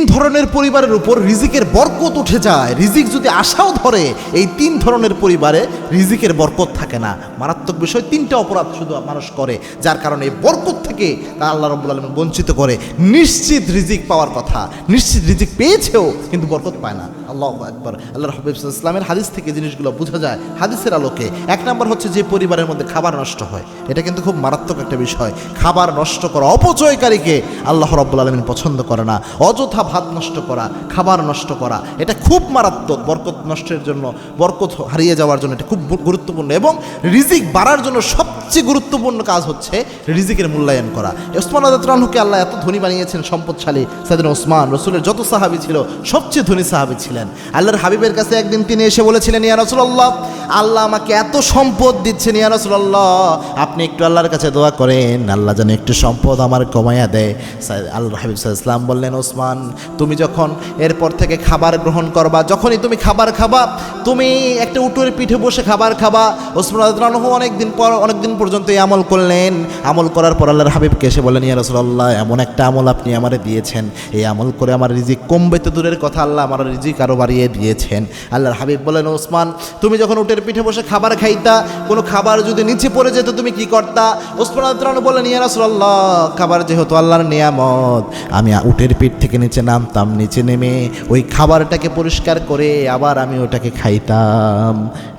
তিন ধরনের পরিবারের উপর রিজিকের বরকত উঠে যায়। রিজিক যদি আশাও ধরে, এই তিন ধরনের পরিবারে রিজিকের বরকত থাকে না। মারাত্মক বিষয়, তিনটা অপরাধ শুধু মানুষ করে, যার কারণে এই বরকত থেকে তা আল্লাহ রব্বুল আলম বঞ্চিত করে। নিশ্চিত রিজিক পাওয়ার কথা, নিশ্চিত রিজিক পেয়েছেও কিন্তু বরকত পায় না। আল্লাহ একবার আল্লাহ হাবিব ইসলামের হাদিস থেকে জিনিসগুলো বোঝা যায়। হাদিসের আলোকে এক নম্বর হচ্ছে যে পরিবারের মধ্যে খাবার নষ্ট হয়। এটা কিন্তু খুব মারাত্মক একটা বিষয়। খাবার নষ্ট করা অপচয়কারীকে আল্লাহ রব্বুল আলমিন পছন্দ করে না। অযথা ভাত নষ্ট করা, খাবার নষ্ট করা, এটা খুব মারাত্মক বরকত নষ্টের জন্য, বরকত হারিয়ে যাওয়ার জন্য এটা খুব গুরুত্বপূর্ণ এবং রিজিক বাড়ার জন্য সবচেয়ে গুরুত্বপূর্ণ কাজ হচ্ছে রিজিকের মূল্যায়ন করা। ওসমান আদাতরানহুকে আল্লাহ এত ধনী বানিয়েছেন, সম্পদশালী সাদিন ওসমান, রসুলের যত সাহাবি ছিল, সবচেয়ে ধনী সাহাবি ছিলেন। আল্লাহর হাবিবের কাছে একদিন তিনি এসে বলেছিলেন, ইয়া রসুল্লাহ আল্লাহ আমাকে এত সম্পদ দিচ্ছেন, ইয়া রসুল্লাহ আপনি একটু আল্লাহর কাছে দোয়া করেন, আল্লাহ যেন একটু সম্পদ আমার কমাইয়া দেয়। আল্লাহ হাবিব ইসলাম বললেন, ওসমান, তুমি যখন এরপর থেকে খাবার গ্রহণ করবা, যখনই তুমি খাবার খাবা, তুমি একটা উটের পিঠে বসে খাবার খাবা। ওসমান অনেকদিন পর অনেকদিন পর্যন্ত এই আমল করলেন। আমল করার পর আল্লাহর হাবিবকে এসে বলেন ইয়া রাসূলুল্লাহ, এমন একটা আমল আপনি আমারে দিয়েছেন। এই আমল করে আমার রিজিক কমবে তো দূরের কথা, আল্লাহ আমার রিজিক আরও বাড়িয়ে দিয়েছেন। আল্লাহর হাবিব বলেন ওসমান, তুমি যখন উটের পিঠে বসে খাবার খাইতা, কোনো খাবার যদি নিচে পড়ে যেত তুমি কি করতা? ওসমান আদরানহু বলেন ইয়া রাসূলুল্লাহ, খাবার যেহেতু আল্লাহর নিয়ামত, আমি উটের পিঠ থেকে নিচে নামতাম, নিচে নেমে ওই খাবারটাকে পরিষ্কার করে আবার আমি ওটাকে খাইতাম।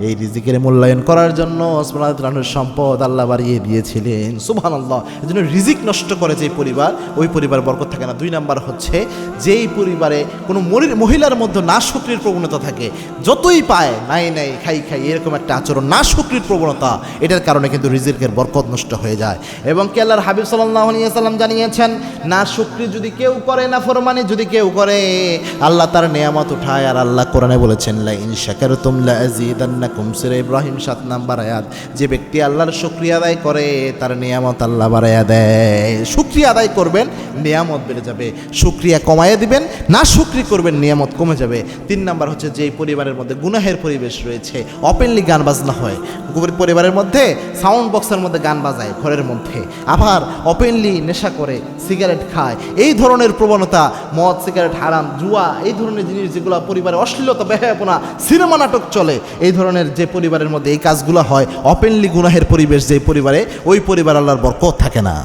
এই রিজিকের মূল্যায়ন করার জন্য ওসমান আদরানুর সম্পদ আল্লাহ বাড়িয়ে দিয়েছিলেন। সুবহান আল্লাহ এই জন্য রিজিক নষ্ট করে যে পরিবার, ওই পরিবার বরকত থাকে না। দুই নাম্বার হচ্ছে, যেই পরিবারে কোনো মহিলার মধ্যে না শুক্রির প্রবণতা থাকে, যতই পায়, নাই নাই, খাই খাই, এরকম একটা আচরণ না শুক্রির প্রবণতা, এটার কারণে কিন্তু রিজিকের বরকত নষ্ট হয়ে যায়। এবং কে আল্লাহর হাবিব সাল্লাহ সাল্লাম জানিয়েছেন না শুক্রি যদি কেউ করে না ফরমানি যদি কেউ করে, আল্লাহ তার নেয়ামত উঠায় আর আল্লাহ কোরআনে বলেছেন, লা ইন শাকারতুম লা আযীদান্নাকুম। সূরা ইব্রাহিম 7 নাম্বার আয়াত, যে ব্যক্তি আল্লাহর শুকরিয়া আদায় করে, তার নিয়ামত আল্লাহ বাড়াইয়া দেয়। শুকরিয়া আদায় করবেন, নিয়ামত বেড়ে যাবে। শুকরিয়া কমাইয়া দিবেন, না শুকরি করবেন, নিয়ামত কমে যাবে। তিন নাম্বার হচ্ছে যে পরিবারের মধ্যে গুনাহের পরিবেশ রয়েছে ওপেনলি গান বাজনা হয়। পরিবারের মধ্যে সাউন্ড বক্সের মধ্যে গান বাজায়, ঘরের মধ্যে। আবার ওপেনলি নেশা করে সিগারেট খায়। এই ধরনের প্রবণতা, মদ সিগারেট হারাম, জুয়া, এই ধরনের জিনিস যেগুলো পরিবারে অশ্লীলতা, বেহায়াপনা, সিনেমা নাটক চলে, এই ধরনের যে পরিবারের মধ্যে এই কাজগুলো হয় ওপেনলি গুনাহের পরিবেশ যে পরিবারে ওই পরিবার আল্লাহর বরকত থাকে না।